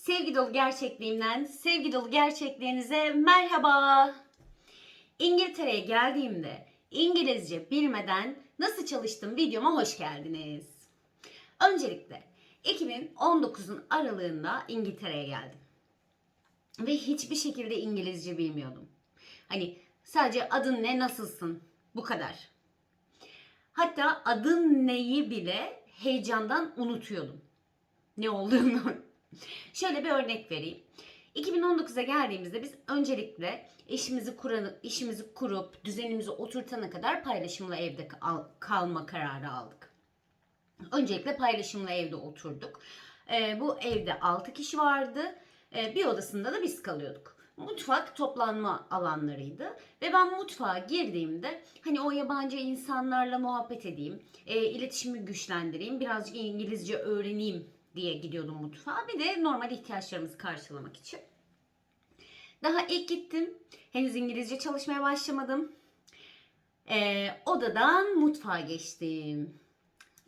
Sevgi dolu gerçekliğimden, sevgi dolu gerçekliğinize merhaba. İngiltere'ye geldiğimde İngilizce bilmeden nasıl çalıştım videoma hoş geldiniz. Öncelikle 2019'un aralığında İngiltere'ye geldim. Ve hiçbir şekilde İngilizce bilmiyordum. Hani sadece adın ne, nasılsın bu kadar. Hatta adın neyi bile heyecandan unutuyordum. Ne olduğunu. Şöyle bir örnek vereyim. 2019'a geldiğimizde biz öncelikle işimizi kuran, işimizi kurup düzenimizi oturtana kadar paylaşımla evde kal- kalma kararı aldık. Öncelikle paylaşımla evde oturduk. Ee, bu evde 6 kişi vardı. Ee, bir odasında da biz kalıyorduk. Mutfak toplanma alanlarıydı ve ben mutfağa girdiğimde hani o yabancı insanlarla muhabbet edeyim, e, iletişimi güçlendireyim, birazcık İngilizce öğreneyim diye gidiyordum mutfağa. Bir de normal ihtiyaçlarımızı karşılamak için. Daha ilk gittim. Henüz İngilizce çalışmaya başlamadım. Ee, odadan mutfağa geçtim.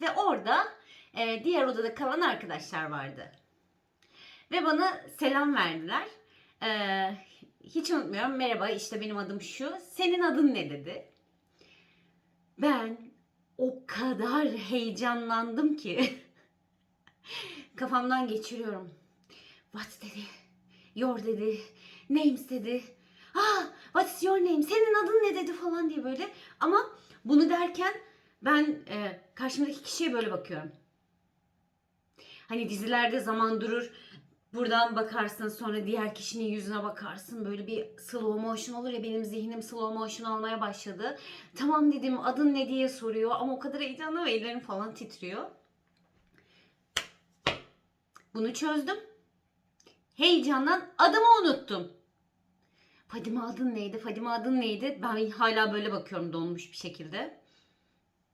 Ve orada e, diğer odada kalan arkadaşlar vardı. Ve bana selam verdiler. Ee, hiç unutmuyorum. Merhaba işte benim adım şu. Senin adın ne dedi. Ben o kadar heyecanlandım ki. Kafamdan geçiriyorum. What dedi? Your dedi. Names dedi. Ah, what's your name? Senin adın ne dedi falan diye böyle. Ama bunu derken ben e, karşımdaki kişiye böyle bakıyorum. Hani dizilerde zaman durur. Buradan bakarsın sonra diğer kişinin yüzüne bakarsın. Böyle bir slow motion olur ya benim zihnim slow motion almaya başladı. Tamam dedim adın ne diye soruyor ama o kadar heyecanlı ve ellerim falan titriyor. Bunu çözdüm. Heyecandan adımı unuttum. Fadime adın neydi? Fadime adın neydi? Ben hala böyle bakıyorum donmuş bir şekilde.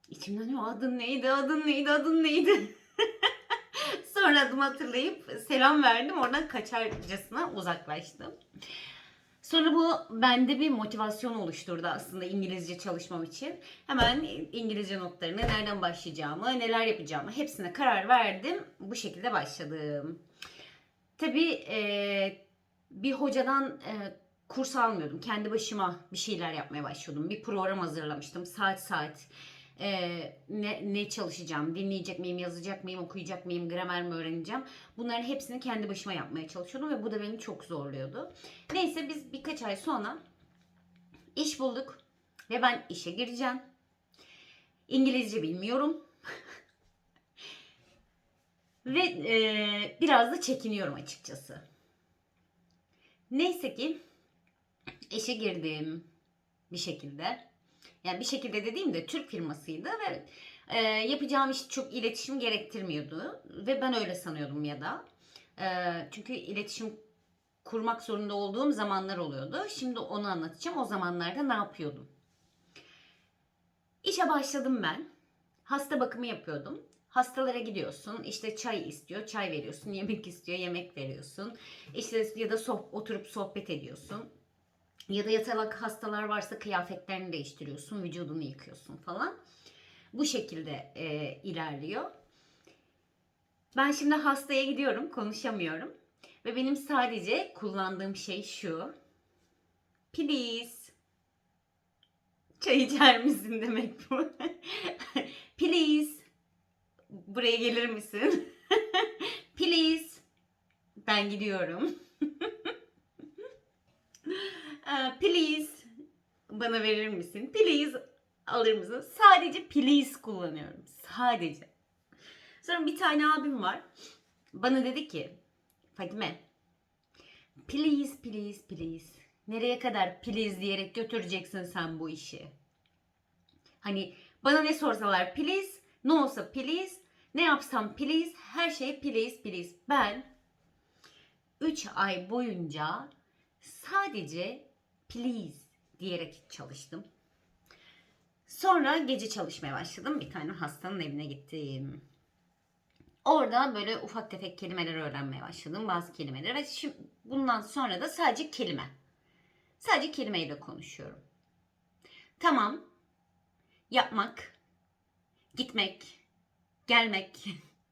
İçimden o adın neydi? Adın neydi? Adın neydi? Sonra adımı hatırlayıp selam verdim. Oradan kaçarcasına uzaklaştım. Sonra bu bende bir motivasyon oluşturdu aslında İngilizce çalışmam için. Hemen İngilizce notlarını nereden başlayacağımı, neler yapacağımı hepsine karar verdim. Bu şekilde başladım. Tabii e, bir hocadan e, kurs almıyordum. Kendi başıma bir şeyler yapmaya başlıyordum. Bir program hazırlamıştım. Saat saat e, ne, ne çalışacağım, dinleyecek miyim, yazacak mıyım, okuyacak mıyım, gramer mi öğreneceğim. Bunların hepsini kendi başıma yapmaya çalışıyordum ve bu da beni çok zorluyordu. Neyse biz birkaç ay sonra iş bulduk ve ben işe gireceğim. İngilizce bilmiyorum. ve e, biraz da çekiniyorum açıkçası. Neyse ki işe girdim bir şekilde. Yani bir şekilde dediğimde Türk firmasıydı ve e, yapacağım iş çok iletişim gerektirmiyordu. Ve ben öyle sanıyordum ya da. E, çünkü iletişim kurmak zorunda olduğum zamanlar oluyordu. Şimdi onu anlatacağım. O zamanlarda ne yapıyordum? İşe başladım ben. Hasta bakımı yapıyordum. Hastalara gidiyorsun. işte çay istiyor, çay veriyorsun. Yemek istiyor, yemek veriyorsun. İşte ya da soh- oturup sohbet ediyorsun. Ya da yatalak hastalar varsa kıyafetlerini değiştiriyorsun, vücudunu yıkıyorsun falan. Bu şekilde e, ilerliyor. Ben şimdi hastaya gidiyorum, konuşamıyorum. Ve benim sadece kullandığım şey şu. Please. Çay içer misin demek bu. Please. Buraya gelir misin? Please. Ben gidiyorum. Ee, please bana verir misin? Please alır mısın? Sadece please kullanıyorum. Sadece. Sonra bir tane abim var. Bana dedi ki Fatime please please please nereye kadar please diyerek götüreceksin sen bu işi? Hani bana ne sorsalar please ne olsa please ne yapsam please her şey please please. Ben 3 ay boyunca sadece please diyerek çalıştım. Sonra gece çalışmaya başladım. Bir tane hastanın evine gittim. Orada böyle ufak tefek kelimeler öğrenmeye başladım. Bazı kelimeler ve şimdi bundan sonra da sadece kelime. Sadece kelimeyle konuşuyorum. Tamam. Yapmak. Gitmek. Gelmek.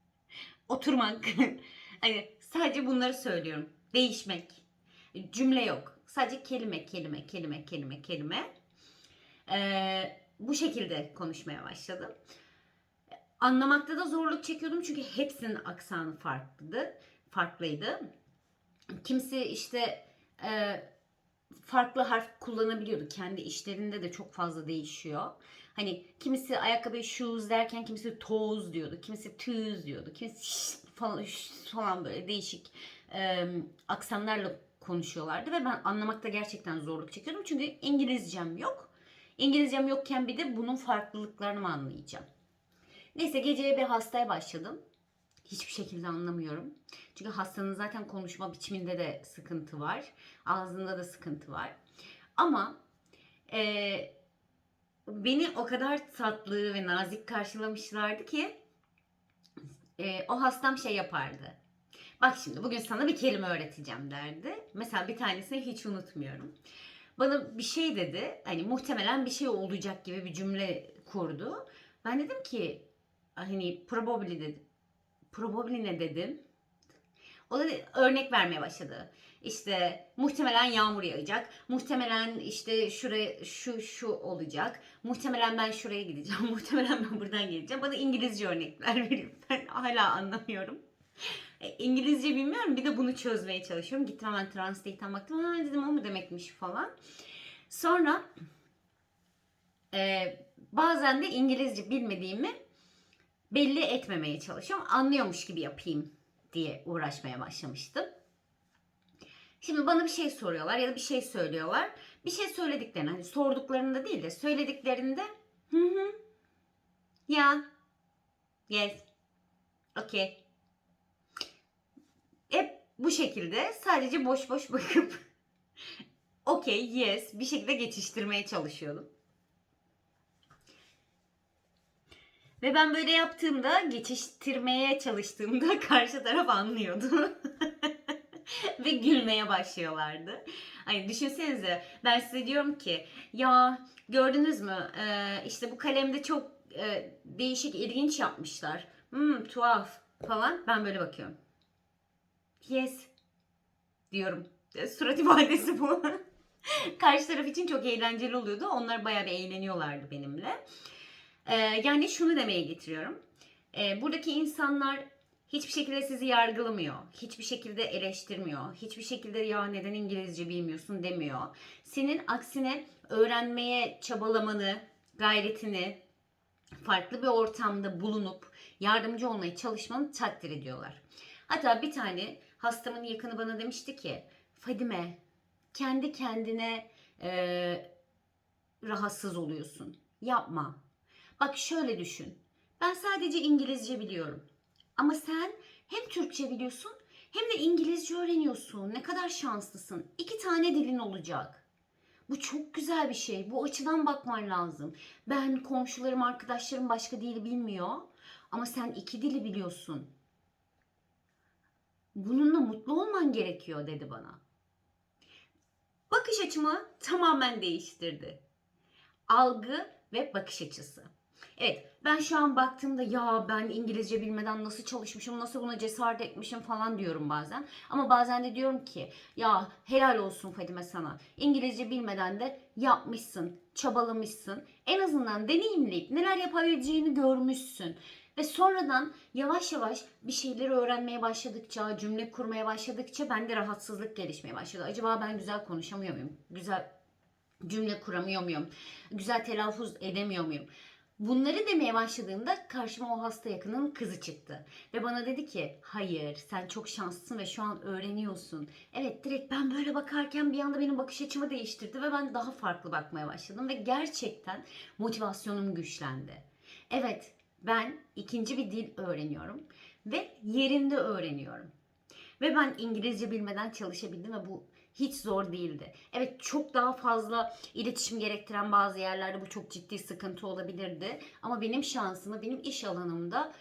Oturmak. hani Sadece bunları söylüyorum. Değişmek. Cümle yok. Sadece kelime, kelime, kelime, kelime, kelime. Ee, bu şekilde konuşmaya başladım. Anlamakta da zorluk çekiyordum çünkü hepsinin aksanı farklıydı. Farklıydı. Kimisi işte e, farklı harf kullanabiliyordu. Kendi işlerinde de çok fazla değişiyor. Hani kimisi ayakkabı shoes derken kimisi toes diyordu. Kimisi toes diyordu. Kimisi falan, falan böyle değişik e, aksanlarla konuşuyorlardı. Ve ben anlamakta gerçekten zorluk çekiyordum. Çünkü İngilizcem yok. İngilizcem yokken bir de bunun farklılıklarını mı anlayacağım? Neyse geceye bir hastaya başladım. Hiçbir şekilde anlamıyorum. Çünkü hastanın zaten konuşma biçiminde de sıkıntı var. Ağzında da sıkıntı var. Ama e, beni o kadar tatlı ve nazik karşılamışlardı ki e, o hastam şey yapardı. Bak şimdi bugün sana bir kelime öğreteceğim derdi. Mesela bir tanesini hiç unutmuyorum. Bana bir şey dedi. Hani muhtemelen bir şey olacak gibi bir cümle kurdu. Ben dedim ki hani probably dedim. Probably ne dedim? O da örnek vermeye başladı. İşte muhtemelen yağmur yağacak. Muhtemelen işte şuraya şu şu olacak. Muhtemelen ben şuraya gideceğim. Muhtemelen ben buradan geleceğim. Bana İngilizce örnekler veriyor. Ben hala anlamıyorum. E, İngilizce bilmiyorum. Bir de bunu çözmeye çalışıyorum. Gittim hemen Translate'ten baktım. Ha dedim o mu demekmiş falan. Sonra e, bazen de İngilizce bilmediğimi belli etmemeye çalışıyorum. Anlıyormuş gibi yapayım diye uğraşmaya başlamıştım. Şimdi bana bir şey soruyorlar ya da bir şey söylüyorlar. Bir şey söylediklerinde hani sorduklarında değil de söylediklerinde hı hı ya yes okay bu şekilde sadece boş boş bakıp okay yes bir şekilde geçiştirmeye çalışıyordum. Ve ben böyle yaptığımda, geçiştirmeye çalıştığımda karşı taraf anlıyordu. Ve gülmeye başlıyorlardı. Hani düşünsenize ben size diyorum ki ya gördünüz mü ee, işte bu kalemde çok e, değişik ilginç yapmışlar. Hmm, tuhaf falan. Ben böyle bakıyorum. Yes diyorum. E, Surat ifadesi bu. Karşı taraf için çok eğlenceli oluyordu. Onlar bayağı bir eğleniyorlardı benimle. Ee, yani şunu demeye getiriyorum. Ee, buradaki insanlar hiçbir şekilde sizi yargılamıyor. Hiçbir şekilde eleştirmiyor. Hiçbir şekilde ya neden İngilizce bilmiyorsun demiyor. Senin aksine öğrenmeye çabalamanı, gayretini, farklı bir ortamda bulunup yardımcı olmaya çalışmanı takdir ediyorlar. Hatta bir tane hastamın yakını bana demişti ki Fadime kendi kendine e, rahatsız oluyorsun. Yapma. Bak şöyle düşün. Ben sadece İngilizce biliyorum. Ama sen hem Türkçe biliyorsun hem de İngilizce öğreniyorsun. Ne kadar şanslısın. İki tane dilin olacak. Bu çok güzel bir şey. Bu açıdan bakman lazım. Ben, komşularım, arkadaşlarım başka dili bilmiyor. Ama sen iki dili biliyorsun. Bununla mutlu olman gerekiyor dedi bana. Bakış açımı tamamen değiştirdi. Algı ve bakış açısı. Evet ben şu an baktığımda ya ben İngilizce bilmeden nasıl çalışmışım, nasıl buna cesaret etmişim falan diyorum bazen. Ama bazen de diyorum ki ya helal olsun Fadime sana. İngilizce bilmeden de yapmışsın, çabalamışsın. En azından deneyimleyip neler yapabileceğini görmüşsün. Ve sonradan yavaş yavaş bir şeyleri öğrenmeye başladıkça, cümle kurmaya başladıkça bende rahatsızlık gelişmeye başladı. Acaba ben güzel konuşamıyor muyum? Güzel cümle kuramıyor muyum? Güzel telaffuz edemiyor muyum? Bunları demeye başladığımda karşıma o hasta yakının kızı çıktı. Ve bana dedi ki hayır sen çok şanslısın ve şu an öğreniyorsun. Evet direkt ben böyle bakarken bir anda benim bakış açımı değiştirdi ve ben daha farklı bakmaya başladım. Ve gerçekten motivasyonum güçlendi. Evet ben ikinci bir dil öğreniyorum ve yerinde öğreniyorum. Ve ben İngilizce bilmeden çalışabildim ve bu hiç zor değildi. Evet çok daha fazla iletişim gerektiren bazı yerlerde bu çok ciddi sıkıntı olabilirdi. Ama benim şansıma, benim iş alanımda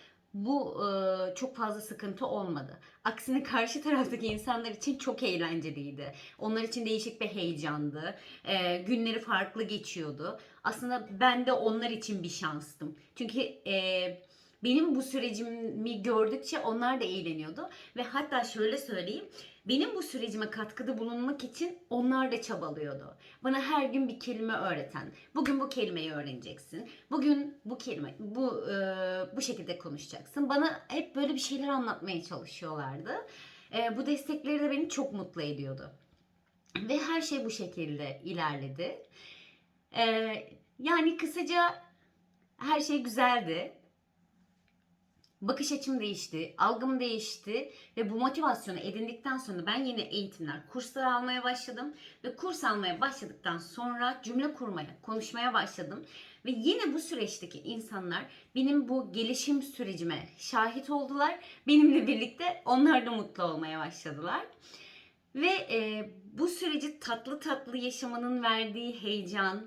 bu e, çok fazla sıkıntı olmadı. Aksine karşı taraftaki insanlar için çok eğlenceliydi. Onlar için değişik bir heyecandı. E, günleri farklı geçiyordu. Aslında ben de onlar için bir şanstım. Çünkü e, benim bu sürecimi gördükçe onlar da eğleniyordu. Ve hatta şöyle söyleyeyim. Benim bu sürecime katkıda bulunmak için onlar da çabalıyordu. Bana her gün bir kelime öğreten. Bugün bu kelimeyi öğreneceksin. Bugün bu kelime bu e, bu şekilde konuşacaksın. Bana hep böyle bir şeyler anlatmaya çalışıyorlardı. E, bu destekleri de beni çok mutlu ediyordu. Ve her şey bu şekilde ilerledi. E, yani kısaca her şey güzeldi. Bakış açım değişti, algım değişti ve bu motivasyonu edindikten sonra ben yine eğitimler, kurslar almaya başladım ve kurs almaya başladıktan sonra cümle kurmaya, konuşmaya başladım ve yine bu süreçteki insanlar benim bu gelişim sürecime şahit oldular. Benimle birlikte onlar da mutlu olmaya başladılar. Ve e, bu süreci tatlı tatlı yaşamanın verdiği heyecan,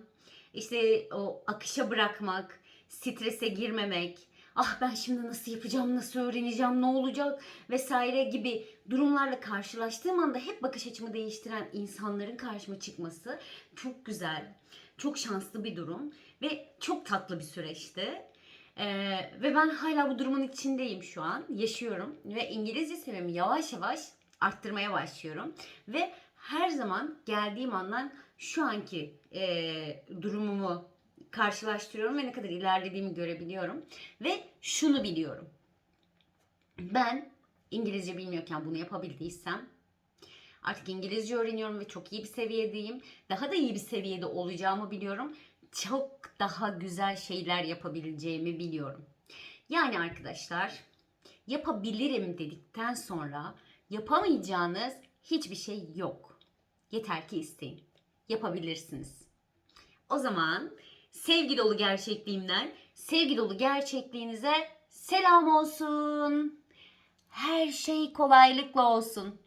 işte o akışa bırakmak, strese girmemek, ah ben şimdi nasıl yapacağım, nasıl öğreneceğim, ne olacak vesaire gibi durumlarla karşılaştığım anda hep bakış açımı değiştiren insanların karşıma çıkması çok güzel, çok şanslı bir durum ve çok tatlı bir süreçti. Ee, ve ben hala bu durumun içindeyim şu an, yaşıyorum ve İngilizce seviyemi yavaş yavaş arttırmaya başlıyorum ve her zaman geldiğim andan şu anki e, durumumu karşılaştırıyorum ve ne kadar ilerlediğimi görebiliyorum. Ve şunu biliyorum. Ben İngilizce bilmiyorken bunu yapabildiysem artık İngilizce öğreniyorum ve çok iyi bir seviyedeyim. Daha da iyi bir seviyede olacağımı biliyorum. Çok daha güzel şeyler yapabileceğimi biliyorum. Yani arkadaşlar yapabilirim dedikten sonra yapamayacağınız hiçbir şey yok. Yeter ki isteyin. Yapabilirsiniz. O zaman sevgi dolu gerçekliğimden sevgi dolu gerçekliğinize selam olsun. Her şey kolaylıkla olsun.